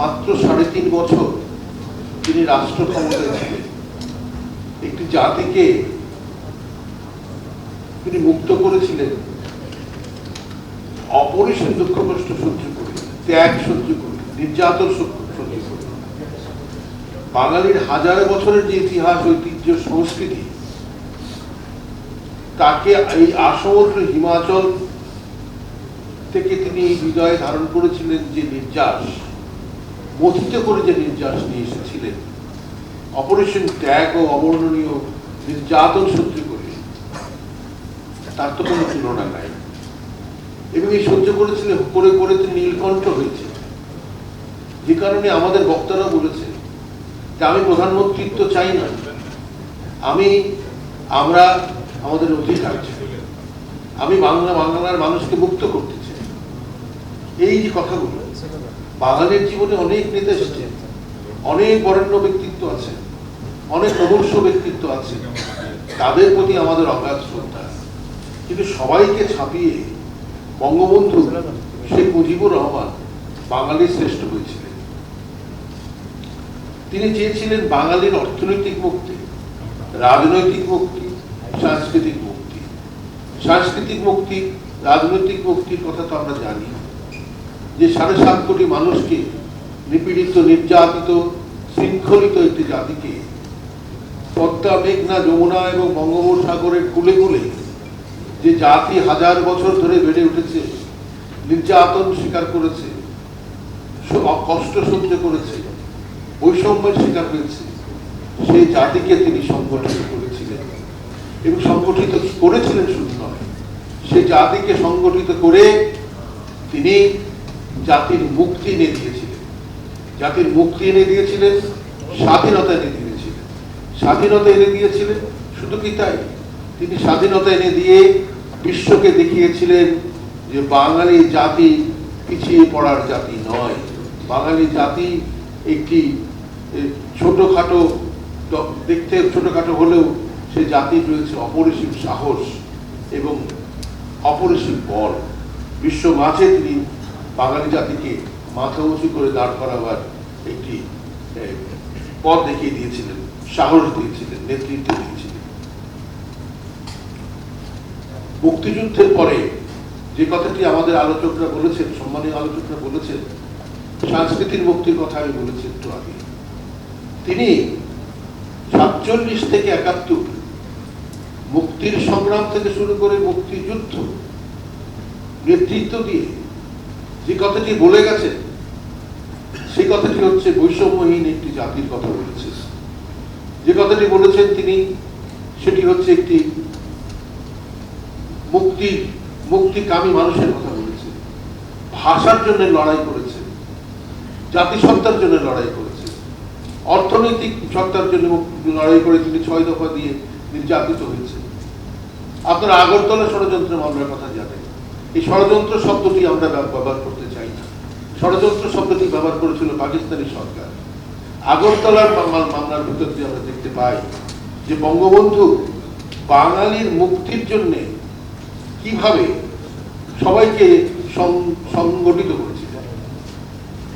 মাত্র সাড়ে তিন বছর তিনি রাষ্ট্র ক্ষমতায় ছিলেন। একটি জাতিকে তিনি মুক্ত করেছিলেন, অপরিসীম দুঃখ কষ্ট সহ্য করে, ত্যাগ সহ্য করে, নির্যাতন সহ্য করে। বাঙালির হাজার বছরের যে ইতিহাস, ঐতিহ্য, সংস্কৃতি, তাকে এই আসমগ্র হিমাচল থেকে তিনি হৃদয়ে ধারণ করেছিলেন যে নির্যাস মথিত করে যে নির্যাস নিয়ে এসেছিলেন অপারেশন ত্যাগ ও অবর্ণনীয় নির্যাতন সহ্য করে, তার তো কোনো তুলনা নাই। এবং এই সহ্য করেছিলেন করে করে তিনি নীলকণ্ঠ হয়েছে। যে কারণে আমাদের বক্তারা বলেছে যে আমি প্রধানমন্ত্রীত্ব চাই না, আমি, আমরা আমাদের অধিকার আমি বাংলা, বাংলার মানুষকে মুক্ত করতে চাই। এই যে কথাগুলো বাঙালির জীবনে অনেক নেতা এসেছেন অনেক বরেণ্য ব্যক্তিত্ব আছে, অনেক নবস্য ব্যক্তিত্ব আছে, তাদের প্রতি আমাদের অগাধ শ্রদ্ধা। কিন্তু সবাইকে ছাপিয়ে বঙ্গবন্ধু শেখ মুজিবুর রহমান বাঙালির শ্রেষ্ঠ হয়েছিলেন। তিনি চেয়েছিলেন বাঙালির অর্থনৈতিক মুক্তি, রাজনৈতিক মুক্তি, সাংস্কৃতিক মুক্তি। সাংস্কৃতিক মুক্তি, রাজনৈতিক মুক্তির কথা তো আমরা জানি। যে সাড়ে সাত কোটি মানুষকে নিপীড়িত, নির্যাতিত, শৃঙ্খলিত একটি জাতিকে পদ্মা, মেঘনা, যমুনা এবং বঙ্গোপসাগরের কুলে কুলে যে জাতি হাজার বছর ধরে বেড়ে উঠেছে, নির্যাতন স্বীকার করেছে কষ্ট সহ্য করেছে, বৈষম্যের শিকার হয়েছে, সেই জাতিকে তিনি সংগঠিত করেছিলেন। এবং সংগঠিত করেছিলেন শুধু নয়, সেই জাতিকে সংগঠিত করে তিনি জাতির মুক্তি এনে দিয়েছিলেন। জাতির মুক্তি এনে দিয়েছিলেন, স্বাধীনতা এনে দিয়েছিলেন। স্বাধীনতা এনে দিয়েছিলেন, শুধু কি তাই? তিনি স্বাধীনতা এনে দিয়ে বিশ্বকে দেখিয়েছিলেন যে বাঙালি জাতি পিছিয়ে পড়ার জাতি নয়। বাঙালি জাতি একটি ছোটখাটো দেখতে ছোটখাটো হলেও সে জাতির রয়েছে অপরিসীম সাহস এবং অপরিসীম বল। বিশ্ব মাঝে তিনি বাঙালি জাতিকে মাথা উঁচু করে দাঁড় করাবার একটি পথ দেখিয়ে দিয়েছিলেন, সাহস দিয়েছিলেন, নেতৃত্ব দিয়েছিলেন। মুক্তিযুদ্ধের পরে যে কথাটি আমাদের আলোচকরা বলেছেন, সম্মানীয় আলোচকরা বলেছেন, সাংস্কৃতিক মুক্তির কথা আমি বলেছি একটু আগে, তিনি সাতচল্লিশ থেকে একাত্তর মুক্তির সংগ্রাম থেকে শুরু করে মুক্তিযুদ্ধ নেতৃত্ব দিয়ে যে কথাটি বলে গেছেন সেই কথাটি হচ্ছে বৈষম্যহীন একটি জাতির কথা বলেছেন যে কথাটি বলেছেন তিনি, সেটি হচ্ছে একটি মুক্তি, মুক্তিকামী মানুষের কথা বলেছেন ভাষার জন্য লড়াই করেছেন জাতিসত্তার জন্য লড়াই করেছেন অর্থনৈতিক সত্তার জন্য লড়াই করে তিনি ছয় দফা দিয়ে নির্যাতিত হয়েছেন। আপনারা আগরতলা ষড়যন্ত্র মামলার কথা জানেন। এই ষড়যন্ত্র শব্দটি আমরা ব্যবহার করতে চাই না। ষড়যন্ত্র শব্দটি ব্যবহার করেছিল পাকিস্তানি সরকার। আগরতলার মামলার ভিতর দিয়ে আমরা দেখতে পাই যে বঙ্গবন্ধু বাঙালির মুক্তির জন্য কীভাবে সবাইকে সংগঠিত করেছিলেন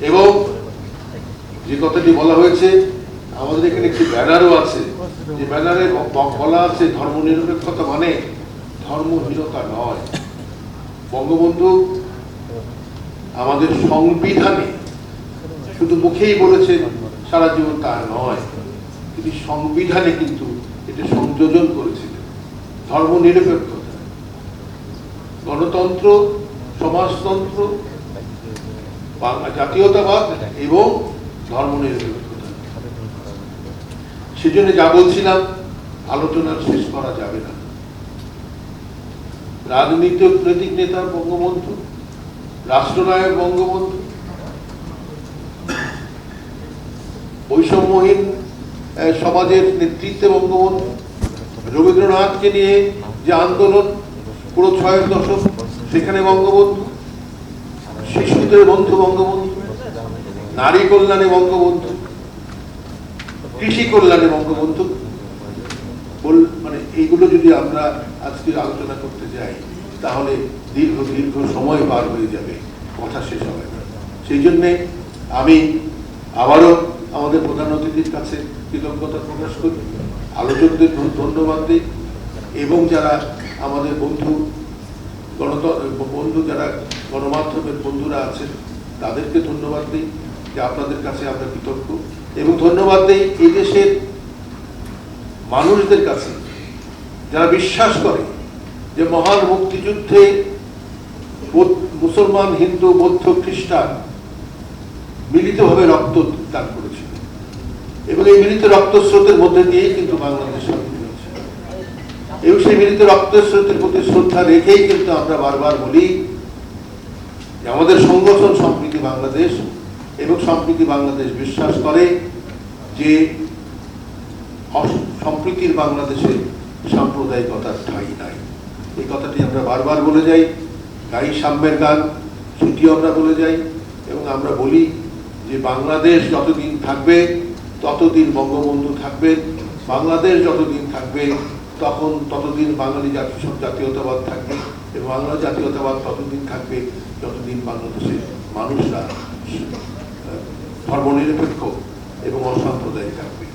এবং যে কথাটি বলা হয়েছে, আমাদের এখানে একটি ব্যানারও আছে। যে ব্যানারে বলা আছে ধর্মনিরপেক্ষতা মানে ধর্মহীনতা নয়। বঙ্গবন্ধু আমাদের সংবিধানে শুধু মুখেই বলেছেন সারা জীবন তা নয়, তিনি সংবিধানে কিন্তু এটা সংযোজন করেছিলেন ধর্মনিরপেক্ষতা গণতন্ত্র, সমাজতন্ত্র জাতীয়তাবাদ এবং ধর্মনিরপেক্ষতা সেজন্য যা বলছিলাম আলোচনা শেষ করা যাবে না। রাজনৈতিক নেতা বঙ্গবন্ধু, রাষ্ট্রনায়ক বঙ্গবন্ধু, বৈষম্যহীন সমাজের নেতৃত্বে বঙ্গবন্ধু, রবীন্দ্রনাথকে নিয়ে যে আন্দোলন পুরো ছয়ের দশক, সেখানে বঙ্গবন্ধু, শিশুদের বন্ধু বঙ্গবন্ধু, নারী কল্যাণে বঙ্গবন্ধু, কৃষি কল্যাণে বঙ্গবন্ধু মানে এইগুলো যদি আমরা আজকে আলোচনা করতে যাই, তাহলে দীর্ঘ দীর্ঘ সময় পার হয়ে যাবে, কথা শেষ হবে না। সেই জন্যে আমি আবারও আমাদের প্রধান অতিথির কাছে কৃতজ্ঞতা প্রকাশ করি, আলোচকদের ধন্যবাদ দিই, এবং যারা আমাদের বন্ধু গণতন্ত্র বন্ধু যারা গণমাধ্যমের বন্ধুরা আছেন, তাদেরকে ধন্যবাদ দিই যে আপনাদের কাছে আমরা কৃতজ্ঞ, এবং ধন্যবাদ দিই এই দেশের মানুষদের কাছে যারা বিশ্বাস করে যে মহান মুক্তিযুদ্ধে মুসলমান, হিন্দু, বৌদ্ধ, খ্রিস্টান মিলিতভাবে রক্ত দান করেছিল। এবং এই মিলিত রক্তস্রোতের মধ্যে দিয়েই কিন্তু বাংলাদেশ এবং সেই মিলিত রক্তস্রোতের প্রতি শ্রদ্ধা রেখেই কিন্তু আমরা বারবার বলি যে আমাদের সংগঠন সম্প্রীতি বাংলাদেশ এবং সম্প্রীতি বাংলাদেশ বিশ্বাস করে যে সম্প্রীতির বাংলাদেশে সাম্প্রদায়িকতার ঠাঁই নাই। এই কথাটি আমরা বারবার বলে যাই, গাই সাম্যের গান, সেটিও আমরা বলে যাই, এবং আমরা বলি যে বাংলাদেশ যতদিন থাকবে, ততদিন বঙ্গবন্ধু থাকবেন বাংলাদেশ যতদিন থাকবে, তখন ততদিন বাঙালি জাতি সব জাতীয়তাবাদ থাকবে, এবং বাংলা জাতীয়তাবাদ ততদিন থাকবে, যতদিন বাংলাদেশের মানুষরা ধর্মনিরপেক্ষ এবং অসাম্প্রদায়িক থাকবে।